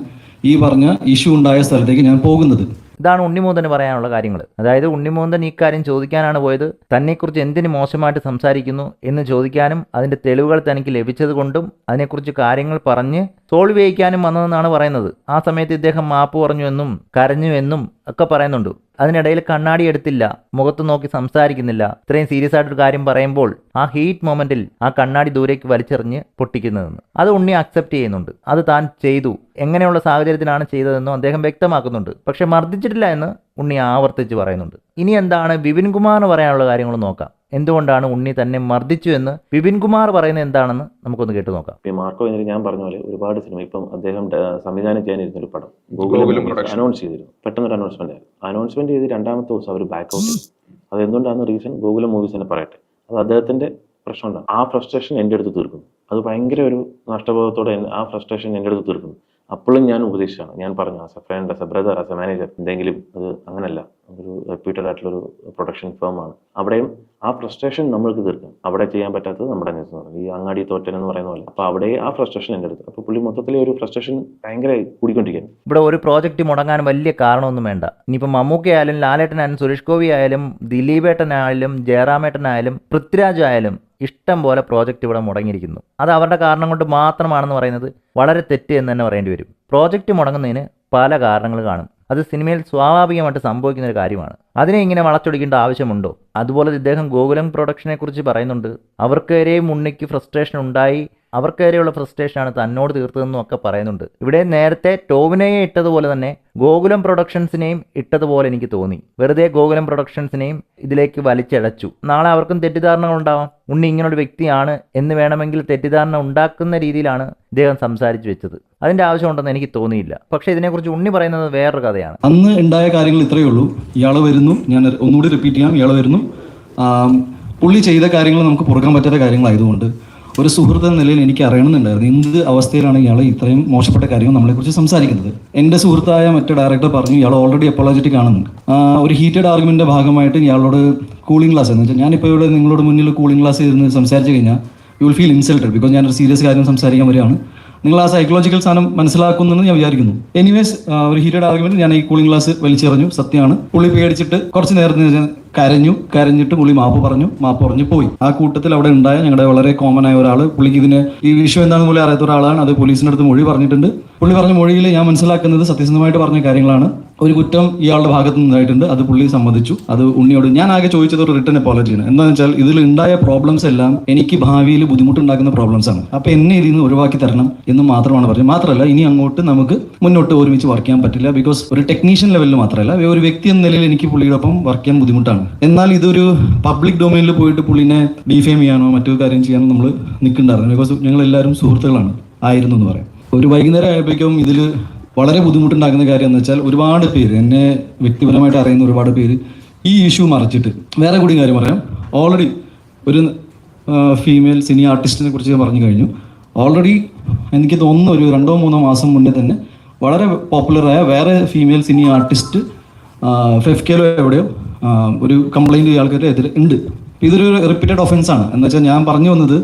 E: ഈ പറഞ്ഞ ഇഷ്യൂ ഉണ്ടായ സ്ഥലത്തേക്ക് ഞാൻ പോകുന്നത്.
C: ഇതാണ് ഉണ്ണിമൂന്തന് പറയാനുള്ള കാര്യങ്ങൾ. അതായത് ഉണ്ണിമൂന്തൻ ഈ കാര്യം ചോദിക്കാനാണ് പോയത്. തന്നെക്കുറിച്ച് എന്തിന് മോശമായിട്ട് സംസാരിക്കുന്നു എന്ന് ചോദിക്കാനും അതിന്റെ തെളിവുകൾ തനിക്ക് ലഭിച്ചത് കൊണ്ടും അതിനെക്കുറിച്ച് കാര്യങ്ങൾ പറഞ്ഞ് സോൾവ് ചെയ്യിക്കാനും വന്നതെന്നാണ് പറയുന്നത്. ആ സമയത്ത് ഇദ്ദേഹം മാപ്പ് പറഞ്ഞു എന്നും കരഞ്ഞു എന്നും ഒക്കെ പറയുന്നുണ്ട്. അതിനിടയിൽ കണ്ണാടി എടുത്തില്ല മുഖത്ത് നോക്കി സംസാരിക്കുന്നില്ല. ഇത്രയും സീരിയസ് ആയിട്ടൊരു കാര്യം പറയുമ്പോൾ ആ ഹീറ്റ് മൊമെന്റിൽ ആ കണ്ണാടി ദൂരേക്ക് വലിച്ചെറിഞ്ഞ് പൊട്ടിക്കുന്നതെന്ന് അത് ഉണ്ണി അക്സെപ്റ്റ് ചെയ്യുന്നുണ്ട്. അത് താൻ ചെയ്തു. എങ്ങനെയുള്ള സാഹചര്യത്തിലാണ് ചെയ്തതെന്നും അദ്ദേഹം വ്യക്തമാക്കുന്നുണ്ട്. പക്ഷെ മർദ്ദിച്ചിട്ടില്ല എന്ന് ഉണ്ണി ആവർത്തിച്ച് പറയുന്നുണ്ട്. ഇനി എന്താണ് വിപിൻ പറയാനുള്ള കാര്യങ്ങൾ നോക്കാം. എന്തുകൊണ്ടാണ് ഉണ്ണി തന്നെ മർദ്ദിച്ചു എന്ന് വിപിൻ കുമാർ പറയുന്നത് എന്താണെന്ന് നമുക്കൊന്ന് കേട്ടു നോക്കാം.
G: മാർക്കോ എന്നിട്ട് ഞാൻ പറഞ്ഞ പോലെ ഒരുപാട് സിനിമ ഇപ്പം അദ്ദേഹം സംവിധാനം ചെയ്യാനിരുന്ന ഒരു പടം
H: ഗൂഗിളിൽ.
G: അനൗൺസ് ചെയ്തിരുന്നു. പെട്ടെന്നൊരു അനൗൺസ്മെന്റ് ആയിരുന്നു. അനൗൺസ്മെന്റ് ചെയ്ത് രണ്ടാമത്തെ ദിവസം അവർ ബാക്ക് ഔട്ട് ചെയ്തു. അത് എന്തുകൊണ്ടാണ് റീസൺ ഗൂഗിൾ മൂവീസ് തന്നെ പറയട്ടെ. അത് അദ്ദേഹത്തിന്റെ പ്രശ്നമുണ്ട് ആ ഫ്രസ്ട്രേഷൻ എന്റെ അടുത്ത് തീർക്കുന്നു. അത് ഭയങ്കര ഒരു നഷ്ടബോധത്തോടെ ആ ഫ്രസ്ട്രേഷൻ എന്റെ അടുത്ത് തീർക്കുന്നു. അപ്പോഴും ഞാൻ ഉപദേശിച്ചാണ് ഞാൻ പറഞ്ഞു as a friend as a brother as a manager എന്തെങ്കിലും അത് അങ്ങനല്ല. ഒരു റെപ്യൂട്ടഡ് ആയിട്ടുള്ള ഒരു പ്രൊഡക്ഷൻ ഫേം ആണ്. അവിടെയും ആ ഫ്രസ്ട്രേഷൻ നമ്മൾക്ക് തീർക്കാം. അവിടെ ചെയ്യാൻ പറ്റാത്തത് നമ്മുടെ പറഞ്ഞു ഈ അങ്ങാടി തോറ്റൻ എന്ന് പറയുന്ന പോലെ. അപ്പോൾ അവിടെ ആ ഫ്രസ്ട്രേഷൻ എന്റെ അടുത്ത്. അപ്പോൾ പുള്ളി മൊത്തത്തിലെ ഒരു ഫ്രസ്ട്രേഷൻ ഭയങ്കര കൂടിക്കൊണ്ടിരിക്കുകയാണ്.
C: ഇവിടെ ഒരു പ്രോജക്റ്റ് മുടങ്ങാൻ വലിയ കാരണമൊന്നും വേണ്ട. ഇനിയിപ്പോൾ മമ്മൂക്ക ആയാലും ലാലേട്ടനായാലും സുരേഷ് ഗോപി ആയാലും ദിലീപേട്ടനായാലും ജയറാമേട്ടനായാലും പൃഥ്വിരാജ് ആയാലും ഇഷ്ടം പോലെ പ്രോജക്റ്റ് ഇവിടെ മുടങ്ങിയിരിക്കുന്നു. അത് അവരുടെ കാരണം കൊണ്ട് മാത്രമാണെന്ന് പറയുന്നത് വളരെ തെറ്റ് എന്ന് തന്നെ പറയേണ്ടി വരും. പ്രോജക്റ്റ് മുടങ്ങുന്നതിന് പല കാരണങ്ങൾ കാണും. അത് സിനിമയിൽ സ്വാഭാവികമായിട്ട് സംഭവിക്കുന്ന ഒരു കാര്യമാണ്. അതിനെ ഇങ്ങനെ വളച്ചൊടിക്കേണ്ട ആവശ്യമുണ്ടോ? അതുപോലെ ഇദ്ദേഹം ഗോകുലം പ്രൊഡക്ഷനെ കുറിച്ച് പറയുന്നുണ്ട്. അവർക്കേരെയും ഉണ്ണിക്ക് ഫ്രസ്ട്രേഷൻ ഉണ്ടായി. അവർക്കേരെയുള്ള ഫ്രസ്ട്രേഷനാണ് തന്നോട് തീർത്തതെന്നും ഒക്കെ പറയുന്നുണ്ട്. ഇവിടെ നേരത്തെ ടോവിനെയെ ഇട്ടതുപോലെ തന്നെ ഗോകുലം പ്രൊഡക്ഷൻസിനെയും ഇട്ടതുപോലെ എനിക്ക് തോന്നി. വെറുതെ ഗോകുലം പ്രൊഡക്ഷൻസിനെയും ഇതിലേക്ക് വലിച്ചടച്ചു നാളെ അവർക്കും തെറ്റിദ്ധാരണകൾ ഉണ്ടാവാം. ഉണ്ണി ഇങ്ങനൊരു വ്യക്തിയാണ് എന്ന് വേണമെങ്കിൽ തെറ്റിദ്ധാരണ ഉണ്ടാക്കുന്ന രീതിയിലാണ് ഇദ്ദേഹം സംസാരിച്ചു വെച്ചത്. അതിന്റെ ആവശ്യമുണ്ടെന്ന് എനിക്ക് തോന്നിയില്ല. പക്ഷേ ഇതിനെക്കുറിച്ച് ഉണ്ണി പറയുന്നത് വേറൊരു കഥയാണ്.
E: അന്ന് ഉണ്ടായ കാര്യങ്ങൾ ഇത്രയേ ഉള്ളൂ. ഇയാൾ വരുന്നു. ഞാൻ ഒന്നുകൂടി റിപ്പീറ്റ് ചെയ്യാം. ഇയാൾ വരുന്നു. പുള്ളി ചെയ്ത കാര്യങ്ങൾ നമുക്ക് പുറക്കാൻ പറ്റാത്ത കാര്യങ്ങളായതുകൊണ്ട് ഒരു സുഹൃത്ത് എന്ന നിലയിൽ എനിക്ക് അറിയണമെന്നുണ്ടായിരുന്നു. എന്ത് അവസ്ഥയിലാണ് ഇയാൾ ഇത്രയും മോശപ്പെട്ട കാര്യങ്ങൾ നമ്മളെക്കുറിച്ച് സംസാരിക്കുന്നത്? എന്റെ സുഹൃത്തായ മറ്റു ഡയറക്ടർ പറഞ്ഞു ഇയാൾ ഓൾറെഡി അപ്പോളജറ്റിക് ആണെന്ന് ഒരു ഹീറ്റഡ് ആർഗ്യുമെന്റെ ഭാഗമായിട്ട് ഇയാളോട് കൂളിംഗ് ക്ലാസ് എന്ന് വെച്ചാൽ ഞാനിപ്പോൾ ഇവിടെ നിങ്ങളോട് മുന്നിൽ കൂളിംഗ് ക്ലാസ് ഇരുന്ന് സംസാരിച്ച് കഴിഞ്ഞാൽ you will feel insulted because ഞാനൊരു സീരിയസ് കാര്യം സംസാരിക്കാൻ വരികയാണ്. നിങ്ങൾ ആ സൈക്കോളജിക്കൽ സാധനം മനസ്സിലാക്കുന്നെന്ന് ഞാൻ വിചാരിക്കുന്നു. എനിവേസ് ഒരു ഹീറ്റഡ് ആർഗ്യുമെന്റ് ഞാൻ ഈ കൂളിംഗ് ഗ്ലാസ് വലിച്ചെറിഞ്ഞു. സത്യമാണ്. പുള്ളി പേടിച്ചിട്ട് കുറച്ച് നേരത്തിന് കരഞ്ഞു കരഞ്ഞിട്ട് പുള്ളി മാപ്പ് പറഞ്ഞു മാപ്പ് പറഞ്ഞു പോയി. ആ കൂട്ടത്തിൽ അവിടെ ഉണ്ടായ ഞങ്ങളുടെ വളരെ കോമൺ ആയ ഒരാൾ പുള്ളിക്ക് ഇതിന് ഈ വിഷയം എന്താണെന്ന് പോലും അറിയാത്ത ഒരാളാണ്. അത് പോലീസിന്റെ അടുത്ത് മൊഴി പറഞ്ഞിട്ടുണ്ട്. പുള്ളി പറഞ്ഞ മൊഴിയിൽ ഞാൻ മനസ്സിലാക്കുന്നത് സത്യസന്ധമായിട്ട് പറഞ്ഞ കാര്യങ്ങളാണ്. ഒരു കുറ്റം ഇയാളുടെ ഭാഗത്തു നിന്നായിട്ടുണ്ട്. അത് പുള്ളി സമ്മതിച്ചു അത് ഉണ്ണിയോട് ഞാൻ ആകെ ചോദിച്ചത് ഒരു റിട്ടേൺ അപ്പോളജിയാണ് എന്താണെന്ന് വെച്ചാൽ ഇതിൽ ഉണ്ടായ പ്രോബ്ലംസ് എല്ലാം എനിക്ക് ഭാവിയിൽ ബുദ്ധിമുട്ടുണ്ടാക്കുന്ന പ്രോബ്ലംസ് ആണ്. അപ്പൊ എന്നെ ഇതിൽ നിന്ന് ഒഴിവാക്കി തരണം എന്ന് മാത്രമാണ് പറഞ്ഞത്. മാത്രമല്ല ഇനി അങ്ങോട്ട് നമുക്ക് മുന്നോട്ട് ഒരുമിച്ച് വർക്ക് ചെയ്യാൻ പറ്റില്ല. ബിക്കോസ് ഒരു ടെക്നീഷ്യൻ ലെവലിൽ മാത്രമല്ല ഒരു വ്യക്തി എന്ന നിലയിൽ എനിക്ക് പുള്ളിയുടെ ഒപ്പം വർക്ക് ചെയ്യാൻ ബുദ്ധിമുട്ടാണ്. എന്നാൽ ഇതൊരു പബ്ലിക് ഡൊമൈനിൽ പോയിട്ട് പുള്ളിനെ ഡിഫെയിം ചെയ്യാനോ മറ്റു കാര്യം ചെയ്യാനോ നമ്മൾ നിൽക്കണ്ടായിരുന്നു ബിക്കോസ് ഞങ്ങൾ എല്ലാവരും സുഹൃത്തുക്കളാണ്. ആയിരുന്നു എന്ന് പറയാം. ഒരു വൈകുന്നേരം ആയപ്പോഴേക്കും ഇതിൽ വളരെ ബുദ്ധിമുട്ടുണ്ടാക്കുന്ന കാര്യം എന്ന് വെച്ചാൽ ഒരുപാട് പേര് എന്നെ വ്യക്തിപരമായിട്ട് അറിയുന്ന ഒരുപാട് പേര് ഈ ഇഷ്യൂ മറിച്ചിട്ട്. വേറെ കൂടി കാര്യം പറയാം. ഓൾറെഡി ഒരു ഫീമെയിൽ സിനി ആർട്ടിസ്റ്റിനെ കുറിച്ച് പറഞ്ഞു കഴിഞ്ഞു. ഓൾറെഡി എനിക്ക് തോന്നുന്നു ഒരു രണ്ടോ മൂന്നോ മാസം മുന്നേ തന്നെ വളരെ പോപ്പുലറായ വേറെ ഫീമെയിൽ സിനി ആർട്ടിസ്റ്റ് ഫെഫ്കേലോ എവിടെയോ ഒരു കംപ്ലൈന്റ് ആൾക്കാരുടെ എതിരെ ഉണ്ട്. ഇതൊരു റിപ്പീറ്റഡ് ഒഫൻസാണ് എന്ന് വെച്ചാൽ ഞാൻ പറഞ്ഞു വന്നത്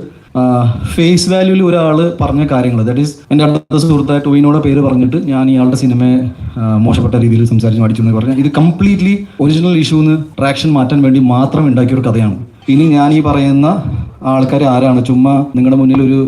E: ഫേസ് വാല്യൂവിൽ ഒരാൾ പറഞ്ഞ കാര്യങ്ങൾ ദാറ്റ് ഈസ് എന്റെ അടുത്ത സുഹൃത്തായ ടോയിനോടെ പേര് പറഞ്ഞിട്ട് ഞാൻ ഇയാളുടെ സിനിമയെ മോശപ്പെട്ട രീതിയിൽ സംസാരിച്ച് മടിച്ചു എന്ന് പറഞ്ഞാൽ ഇത് കംപ്ലീറ്റ്ലി ഒറിജിനൽ ഇഷ്യൂന്ന് ട്രാക്ഷൻ മാറ്റാൻ വേണ്ടി മാത്രം ഉണ്ടാക്കിയ ഒരു കഥയാണ്. ഇനി ഞാൻ ഈ പറയുന്ന ആൾക്കാർ ആരാണ്? ചുമ്മാ നിങ്ങളുടെ മുന്നിൽ ഒരു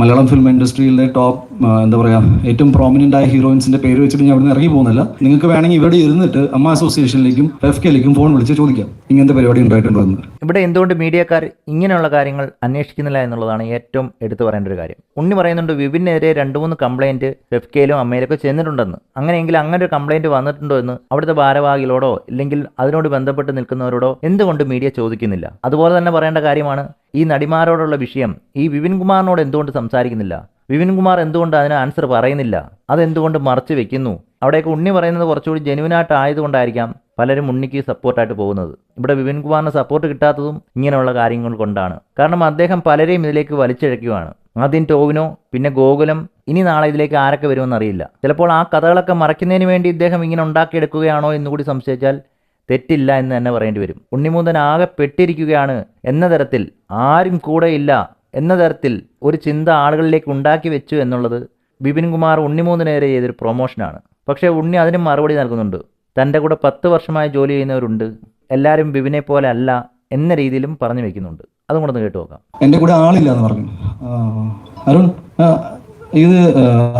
E: മലയാളം ഫിലിം ഇൻഡസ്ട്രിയിലെ ടോപ്പ് എന്താ പറയുക ഏറ്റവും പ്രോമിനന്റ് ആയ ഹീറോയിൻസിന്റെ പേര് വെച്ചിട്ട് ഞാൻ അവിടെ ഇറങ്ങി പോകുന്നില്ല. നിങ്ങൾക്ക് വേണമെങ്കിൽ ഇവിടെ ഇരുന്നിട്ട് അമ്മ അസോസിയേഷനിലേക്കും എഫ് കെയിലേക്കും ഫോൺ വിളിച്ച് ചോദിക്കാം. ഇങ്ങനത്തെ പരിപാടി ഉണ്ടായിട്ടുണ്ടോ എന്ന്
C: ഇവിടെ എന്തുകൊണ്ട് മീഡിയക്കാർ ഇങ്ങനെയുള്ള കാര്യങ്ങൾ അന്വേഷിക്കുന്നില്ല എന്നുള്ളതാണ് ഏറ്റവും എടുത്തു പറയേണ്ട ഒരു കാര്യം. ഉണ്ണി പറയുന്നുണ്ട് വിപിനെതിരെ രണ്ട് മൂന്ന് കംപ്ലൈന്റ് എഫ് കെയിലും അമ്മയിലൊക്കെ ചെന്നിട്ടുണ്ടെന്ന്. അങ്ങനെയെങ്കിൽ അങ്ങനെ ഒരു കംപ്ലൈന്റ് വന്നിട്ടുണ്ടോ എന്ന് അവിടുത്തെ ഭാരവാഹികളോടോ ഇല്ലെങ്കിൽ അതിനോട് ബന്ധപ്പെട്ട് നിൽക്കുന്നവരോടോ എന്തുകൊണ്ട് മീഡിയ ചോദിക്കുന്നില്ല? അതുപോലെ തന്നെ പറയേണ്ട കാര്യമാണ് ഈ നടിമാരോടുള്ള വിഷയം ഈ വിപിൻ കുമാറിനോട് എന്തുകൊണ്ട് സംസാരിക്കുന്നില്ല? വിപിൻകുമാർ എന്തുകൊണ്ട് അതിന് ആൻസർ പറയുന്നില്ല? അതെന്തുകൊണ്ട് മറച്ചു വെക്കുന്നു? അവിടെയൊക്കെ ഉണ്ണി പറയുന്നത് കുറച്ചുകൂടി ജെനുവിനായിട്ട് ആയതുകൊണ്ടായിരിക്കാം പലരും ഉണ്ണിക്ക് സപ്പോർട്ടായിട്ട് പോകുന്നത്. ഇവിടെ വിപിൻകുമാറിന് സപ്പോർട്ട് കിട്ടാത്തതും ഇങ്ങനെയുള്ള കാര്യങ്ങൾ കൊണ്ടാണ്. കാരണം അദ്ദേഹം പലരെയും ഇതിലേക്ക് വലിച്ചഴക്കുവാണ് ആദ്യം ടോവിനോ പിന്നെ ഗോകുലം ഇനി നാളെ ഇതിലേക്ക് ആരൊക്കെ വരുമെന്ന് അറിയില്ല. ചിലപ്പോൾ ആ കഥകളൊക്കെ മറയ്ക്കുന്നതിന് വേണ്ടി ഇദ്ദേഹം ഇങ്ങനെ ഉണ്ടാക്കിയെടുക്കുകയാണോ എന്നുകൂടി സംശയിച്ചാൽ തെറ്റില്ല എന്ന് തന്നെ പറയേണ്ടി വരും. ഉണ്ണിമൂന്തൻ ആകെ പെട്ടിരിക്കുകയാണ് എന്ന തരത്തിൽ ആരും കൂടെയില്ല എന്ന തരത്തിൽ ഒരു ചിന്ത ആളുകളിലേക്ക് ഉണ്ടാക്കി വെച്ചു എന്നുള്ളത് ബിപിൻ കുമാർ നേരെ ചെയ്തൊരു പ്രൊമോഷനാണ് പക്ഷേ ഉണ്ണി അതിന് മറുപടി നൽകുന്നുണ്ട്. തന്റെ കൂടെ പത്ത് വർഷമായി ജോലി ചെയ്യുന്നവരുണ്ട്. എല്ലാവരും ബിബിനെ പോലെ അല്ല എന്ന രീതിയിലും പറഞ്ഞു വെക്കുന്നുണ്ട്. അതും കൂടെ കേട്ടു നോക്കാം.
E: എന്റെ കൂടെ ആളില്ല എന്ന് പറഞ്ഞു. അരുൺ ഇത്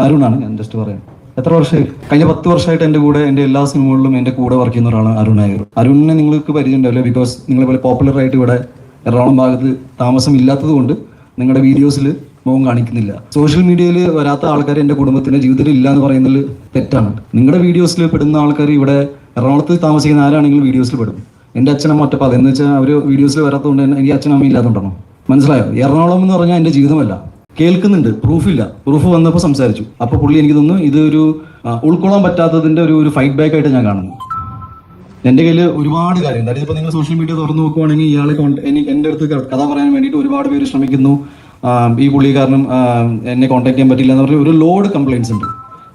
E: അരുണാണ് ഞാൻ ജസ്റ്റ് പറയാം. എത്ര വർഷമായി? കഴിഞ്ഞ പത്ത് വർഷമായിട്ട് എന്റെ കൂടെ എന്റെ എല്ലാ സിനിമകളിലും എന്റെ കൂടെ വർക്ക് ചെയ്യുന്ന ഒരാളാണ് അരുൺ നായർ. അരുണിനെ നിങ്ങൾക്ക് പരിചയം ഉണ്ടാവില്ല? ബിക്കോസ് നിങ്ങളെ പോലെ പോപ്പുലർ ആയിട്ട് ഇവിടെ എറണാകുളം ഭാഗത്ത് താമസം ഇല്ലാത്തത് കൊണ്ട് നിങ്ങളുടെ വീഡിയോസിൽ മുഖം കാണിക്കുന്നില്ല. സോഷ്യൽ മീഡിയയിൽ വരാത്ത ആൾക്കാർ എന്റെ കുടുംബത്തിന്റെ ജീവിതത്തിൽ ഇല്ല എന്ന് പറയുന്നതിൽ തെറ്റാണ്. നിങ്ങളുടെ വീഡിയോസിൽ പെടുന്ന ആൾക്കാർ ഇവിടെ എറണാകുളത്ത് താമസിക്കുന്ന ആരാണെങ്കിലും വീഡിയോസിൽ പെടും. എന്റെ അച്ഛനമ്മ ഒറ്റ അതെന്ന് വെച്ചാൽ അവർ വീഡിയോസിൽ വരാത്തതുകൊണ്ട് തന്നെ എനിക്ക് അച്ഛനമ്മ ഇല്ലാത്തതുകൊണ്ടാണോ മനസ്സിലായോ? എറണാകുളം എന്ന് പറഞ്ഞാൽ എന്റെ ജീവിതമല്ല. കേൾക്കുന്നുണ്ട്. പ്രൂഫില്ല പ്രൂഫ് വന്നപ്പോൾ സംസാരിച്ചു. അപ്പോൾ പുള്ളി എനിക്ക് തോന്നുന്നു ഇതൊരു ഉൾക്കൊള്ളാൻ പറ്റാത്തതിന്റെ ഒരു ഒരു ഫൈറ്റ് ബാക്ക് ആയിട്ട് ഞാൻ കാണുന്നു. എന്റെ കയ്യിൽ ഒരുപാട് കാര്യം അതായത് ഇപ്പൊ നിങ്ങൾ സോഷ്യൽ മീഡിയ തുറന്നു നോക്കുവാണെങ്കിൽ ഇയാളെ എന്റെ അടുത്ത് കഥ പറയാൻ വേണ്ടിയിട്ട് ഒരുപാട് പേര് ശ്രമിക്കുന്നു. ഈ പുള്ളി കാരണം എന്നെ കോൺടാക്ട് ചെയ്യാൻ പറ്റില്ല എന്ന് പറഞ്ഞ ഒരു ലോഡ് കംപ്ലൈൻസ് ഉണ്ട്.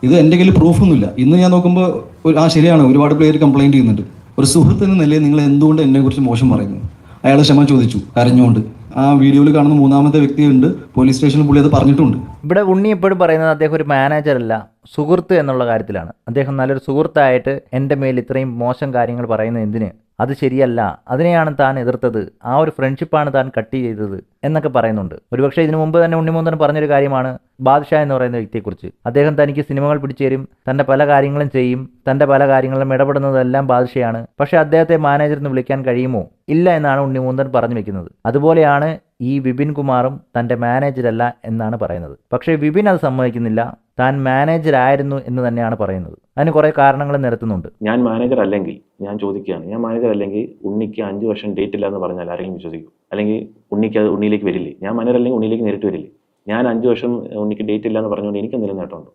E: ഇത് എന്റെ കയ്യിൽ പ്രൂഫൊന്നുമില്ല ഇന്ന് ഞാൻ നോക്കുമ്പോൾ ഒരു- ആ ശരിയാണ്. ഒരുപാട് പേര് കംപ്ലൈന്റ് ചെയ്യുന്നുണ്ട്. ഒരു സുഹൃത്ത് എന്ന നിലയിൽ നിങ്ങൾ എന്തുകൊണ്ട് എന്നെ കുറിച്ച് മോശം പറയുന്നു? അയാൾ ക്ഷമ ചോദിച്ചു കരഞ്ഞുകൊണ്ട് ആ വീഡിയോയിൽ കാണുന്ന മൂന്നാമത്തെ വ്യക്തിയുണ്ട്. പോലീസ് സ്റ്റേഷനിൽ പുള്ളി അത് പറഞ്ഞിട്ടുണ്ട്.
C: ഇവിടെ ഉണ്ണി എപ്പോഴും പറയുന്നത് അദ്ദേഹം ഒരു മാനേജർ അല്ല സുഹൃത്ത് എന്നുള്ള കാര്യത്തിലാണ്. അദ്ദേഹം നല്ലൊരു സുഹൃത്തായിട്ട് എന്റെ മേൽ ഇത്രയും മോശം കാര്യങ്ങൾ പറയുന്നത് എന്തിന്? അത് ശരിയല്ല. അതിനെയാണ് താൻ എതിർത്തത്. ആ ഒരു ഫ്രണ്ട്ഷിപ്പാണ് താൻ കട്ട് ചെയ്തത് എന്നൊക്കെ പറയുന്നുണ്ട്. ഒരുപക്ഷെ ഇതിനു മുമ്പ് തന്നെ ഉണ്ണിമൂന്തൻ പറഞ്ഞൊരു കാര്യമാണ് ബാദ്ഷാ എന്ന് പറയുന്ന വ്യക്തിയെക്കുറിച്ച്. അദ്ദേഹം തനിക്ക് സിനിമകൾ പിടിച്ചു തരും തന്റെ പല കാര്യങ്ങളും ചെയ്യും തന്റെ പല കാര്യങ്ങളും ഇടപെടുന്നതെല്ലാം ബാദ്ഷയാണ്. പക്ഷേ അദ്ദേഹത്തെ മാനേജർ എന്ന് വിളിക്കാൻ കഴിയുമോ? ഇല്ല എന്നാണ് ഉണ്ണിമൂന്തൻ പറഞ്ഞു വെക്കുന്നത്. അതുപോലെയാണ് ഈ വിപിൻ കുമാറും തന്റെ മാനേജരല്ല എന്നാണ് പറയുന്നത്. പക്ഷേ വിപിൻ അത് സമ്മതിക്കുന്നില്ല. താൻ മാനേജർ ആയിരുന്നു എന്ന് തന്നെയാണ് പറയുന്നത്. അതിന് കുറെ കാരണങ്ങൾ നിരത്തുന്നുണ്ട്.
G: ഞാൻ മാനേജർ അല്ലെങ്കിൽ ഞാൻ ചോദിക്കുകയാണ് ഞാൻ മാനേജർ അല്ലെങ്കിൽ ഉണ്ണിക്ക് അഞ്ച് വർഷം ഡേറ്റ് ഇല്ല എന്ന് പറഞ്ഞാൽ ആരെങ്കിലും വിശ്വസിക്കും? അല്ലെങ്കിൽ ഉണ്ണിക്ക് അത് ഉണ്ണിയിലേക്ക് വരില്ലേ? ഞാൻ മാനേജർ അല്ലെങ്കിൽ ഉണ്ണിയിലേക്ക് നേരിട്ട് വരില്ലേ? ഞാൻ അഞ്ച് വർഷം ഉണ്ണിക്ക് ഡേറ്റ് ഇല്ല എന്ന് പറഞ്ഞുകൊണ്ട് എനിക്ക് എന്തെങ്കിലും നേട്ടമുണ്ടോ?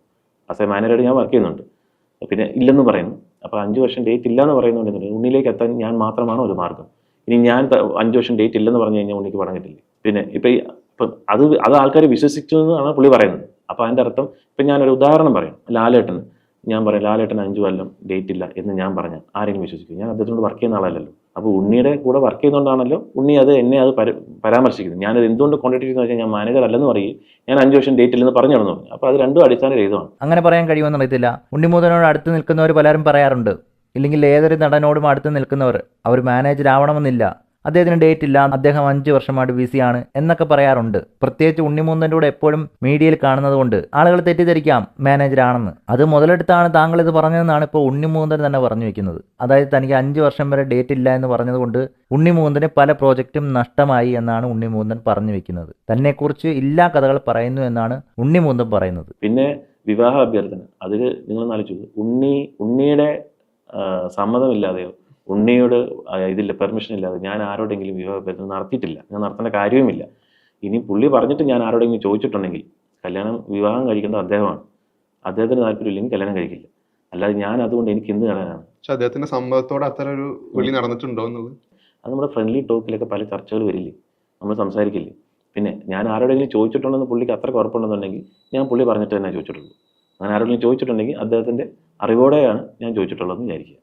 G: ആസ് എ മാനേജറായിട്ട് ഞാൻ വർക്ക് ചെയ്യുന്നുണ്ട്. പിന്നെ ഇല്ലെന്ന് പറയുന്നു. അപ്പോൾ അഞ്ച് വർഷം ഡേറ്റ് ഇല്ല എന്ന് പറയുന്നുണ്ടെങ്കിൽ ഉണ്ണിയിലേക്ക് എത്താൻ ഞാൻ മാത്രമാണോ ഒരു മാർഗം? ഇനി ഞാൻ അഞ്ച് വർഷം ഡേറ്റ് ഇല്ലെന്ന് പറഞ്ഞു കഴിഞ്ഞാൽ ഉണ്ണിക്ക് പണം പിന്നെ ഇപ്പം ഇപ്പം അത് അത് ആൾക്കാർ വിശ്വസിച്ചു എന്നാണ് പുള്ളി പറയുന്നത്. അപ്പോൾ അതിന്റെ അർത്ഥം ഇപ്പം ഞാനൊരു ഉദാഹരണം പറയും. ലാലേട്ടന്. ഞാൻ പറയും ലാലേട്ടൻ അഞ്ചു കൊല്ലം ഡേറ്റ് ഇല്ല എന്ന് ഞാൻ പറഞ്ഞാൽ ആരെങ്കിലും വിശ്വസിക്കും. ഞാൻ അദ്ദേഹത്തിനോട് വർക്ക് ചെയ്യുന്ന ആളല്ലല്ലോ. അപ്പോൾ ഉണ്ണിയുടെ കൂടെ വർക്ക് ചെയ്യുന്നതുകൊണ്ടാണല്ലോ ഉണ്ണി അത് എന്നെ അത് പര പരാമർശിക്കുന്നത്. ഞാനത് എന്തുകൊണ്ട് കോണ്ടാക്ട് ചെയ്യുന്നത് വെച്ചാൽ ഞാൻ മാനേജർ അല്ലെന്ന് പറയും. ഞാൻ അഞ്ച് വർഷം ഡേറ്റ് ഇല്ലെന്ന് പറഞ്ഞു നടന്നു അപ്പോൾ അത് രണ്ടും അടിസ്ഥാന രഹിതമാണ്.
C: അങ്ങനെ പറയാൻ കഴിയുമെന്ന് അറിയത്തില്ല. ഉണ്ണിമൂതനോട് അടുത്ത് നിൽക്കുന്നവർ പലരും പറയാറുണ്ട്. ഇല്ലെങ്കിൽ ഏതൊരു നടനോടും അടുത്ത് നിൽക്കുന്നവർ അവർ മാനേജർ ആവണമെന്നില്ല അദ്ദേഹത്തിന് ഡേറ്റ് ഇല്ല. അദ്ദേഹം അഞ്ച് വർഷമായിട്ട് ബിസിയാണ് എന്നൊക്കെ പറയാറുണ്ട്. പ്രത്യേകിച്ച് ഉണ്ണിമൂന്നന്റെ കൂടെ എപ്പോഴും മീഡിയയിൽ കാണുന്നത് കൊണ്ട് ആളുകൾ തെറ്റിദ്ധരിക്കാം മാനേജറാണെന്ന് അത് മുതലെടുത്താണ് താങ്കൾ ഇത് പറഞ്ഞതെന്നാണ് ഇപ്പോൾ ഉണ്ണിമൂന്തൻ തന്നെ പറഞ്ഞു വെക്കുന്നത്. അതായത് തനിക്ക് അഞ്ച് വർഷം വരെ ഡേറ്റ് ഇല്ല എന്ന് പറഞ്ഞതുകൊണ്ട് ഉണ്ണിമൂന്തന് പല പ്രോജക്റ്റും നഷ്ടമായി എന്നാണ് ഉണ്ണിമൂന്തൻ പറഞ്ഞു വെക്കുന്നത്. തന്നെക്കുറിച്ച് ഇല്ലാ കഥകൾ പറയുന്നു എന്നാണ് ഉണ്ണിമൂന്തൻ പറയുന്നത്.
G: പിന്നെ വിവാഹ അഭ്യർത്ഥന അതിൽ നിങ്ങൾ ആലോചിച്ചു. ഉണ്ണി ഉണ്ണിയുടെ സമ്മതമില്ലാതെയോ ഉണ്ണിയോട് ഇതില്ല പെർമിഷൻ ഇല്ലാതെ ഞാൻ ആരോടെങ്കിലും വിവാഹ അഭ്യർത്ഥന നടത്തിയിട്ടില്ല. ഞാൻ നടത്തേണ്ട കാര്യവുമില്ല. ഇനി പുള്ളി പറഞ്ഞിട്ട് ഞാൻ ആരോടെങ്കിലും ചോദിച്ചിട്ടുണ്ടെങ്കിൽ കല്യാണം വിവാഹം കഴിക്കേണ്ടത് അദ്ദേഹമാണ്. അദ്ദേഹത്തിന് താല്പര്യമില്ലെങ്കിൽ കല്യാണം കഴിക്കില്ല. അല്ലാതെ ഞാൻ അതുകൊണ്ട് എനിക്ക് എന്ത് കാണാനാണ്
I: പക്ഷെ അദ്ദേഹത്തിന്റെ സമ്മതത്തോടെ അത്തരം ഒരു വിളി നടന്നിട്ടുണ്ടോ എന്നുള്ളത്?
G: അത് നമ്മുടെ ഫ്രണ്ട്ലി ടോക്കിലൊക്കെ പല ചർച്ചകൾ വരില്ലേ? നമ്മൾ സംസാരിക്കില്ലേ? പിന്നെ ഞാൻ ആരോടെങ്കിലും ചോദിച്ചിട്ടുണ്ടെന്ന് പുള്ളിക്ക് അത്ര ഉറപ്പുണ്ടെന്നുണ്ടെങ്കിൽ ഞാൻ പുള്ളി പറഞ്ഞിട്ട് തന്നെ ചോദിച്ചിട്ടുള്ളൂ. ഞാൻ ആരോടെങ്കിലും ചോദിച്ചിട്ടുണ്ടെങ്കിൽ അദ്ദേഹത്തിന്റെ അറിവോടെയാണ് ഞാൻ ചോദിച്ചിട്ടുള്ളതെന്ന് വിചാരിക്കുക.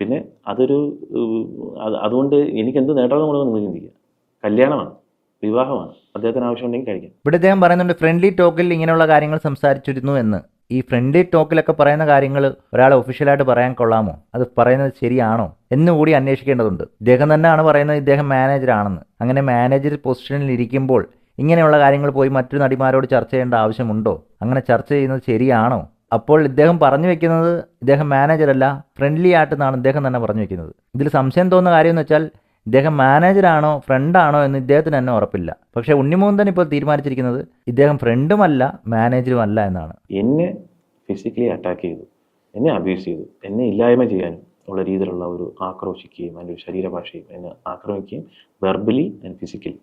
G: പിന്നെ അതൊരു അതുകൊണ്ട് എനിക്ക് എന്ത് നേട്ടമെന്ന് നമ്മൾ നിങ്ങൾ കല്യാണമാണ് വിവാഹമാണ്. അദ്ദേഹത്തിന് ആവശ്യമുണ്ടെങ്കിൽ കഴിക്കാം.
C: ഇവിടെ അദ്ദേഹം പറയുന്നുണ്ട് ഫ്രണ്ട്ലി ടോക്കിൽ ഇങ്ങനെയുള്ള കാര്യങ്ങൾ സംസാരിച്ചിരുന്നു എന്ന്. ഈ ഫ്രണ്ട്ലി ടോക്കിലൊക്കെ പറയുന്ന കാര്യങ്ങൾ ഒരാൾ ഒഫീഷ്യലായിട്ട് പറയാൻ കൊള്ളാമോ? അത് പറയുന്നത് ശരിയാണോ? എന്നുകൂടി അന്വേഷിക്കേണ്ടതുണ്ട്. ഇദ്ദേഹം തന്നെയാണ് പറയുന്നത് ഇദ്ദേഹം മാനേജർ ആണെന്ന്. അങ്ങനെ മാനേജർ പൊസിഷനിൽ ഇരിക്കുമ്പോൾ ഇങ്ങനെയുള്ള കാര്യങ്ങൾ പോയി മറ്റു നടിമാരോട് ചർച്ച ചെയ്യേണ്ട ആവശ്യമുണ്ടോ? അങ്ങനെ ചർച്ച ചെയ്യുന്നത് ശരിയാണോ? അപ്പോൾ ഇദ്ദേഹം പറഞ്ഞു വെക്കുന്നത് ഇദ്ദേഹം മാനേജറല്ല ഫ്രണ്ട്ലി ആയിട്ടെന്നാണ് ഇദ്ദേഹം തന്നെ പറഞ്ഞു വെക്കുന്നത്. ഇതിൽ സംശയം തോന്നുന്ന കാര്യം എന്ന് വെച്ചാൽ ഇദ്ദേഹം മാനേജറാണോ ഫ്രണ്ടാണോ എന്ന് ഇദ്ദേഹത്തിന് തന്നെ ഉറപ്പില്ല. പക്ഷേ ഉണ്ണിമൂന്തൻ ഇപ്പോൾ തീരുമാനിച്ചിരിക്കുന്നത് ഇദ്ദേഹം ഫ്രണ്ടുമല്ല മാനേജറും അല്ല എന്നാണ്.
G: എന്നെ ഫിസിക്കലി അറ്റാക്ക് ചെയ്തു എന്നെ അബ്യൂസ് ചെയ്തു എന്നെ ഇല്ലായ്മ ചെയ്യാനും ഉള്ള രീതിയിലുള്ള ഒരു ആക്രോശിക്കുകയും അതിന്റെ ഒരു ശരീരഭാഷയും എന്നെ ആക്രമിക്കുകയും വെർബലി ആൻഡ് ഫിസിക്കലി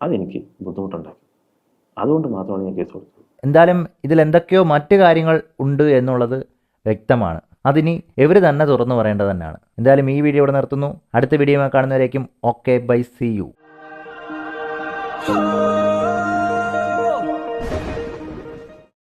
G: അതെനിക്ക് ബുദ്ധിമുട്ടുണ്ടാക്കി. അതുകൊണ്ട് മാത്രമാണ് ഞാൻ കേസ് കൊടുത്തത്.
C: എന്തായാലും ഇതിൽ എന്തൊക്കെയോ മറ്റു കാര്യങ്ങൾ ഉണ്ട് എന്നുള്ളത് വ്യക്തമാണ്. അതിനി ഇവർ തന്നെ തുറന്നു പറയേണ്ടത് തന്നെയാണ്. എന്തായാലും ഈ വീഡിയോ ഇവിടെ നിർത്തുന്നു. അടുത്ത വീഡിയോ കാണുന്നവരേക്കും ഓക്കെ ബൈ സി യു.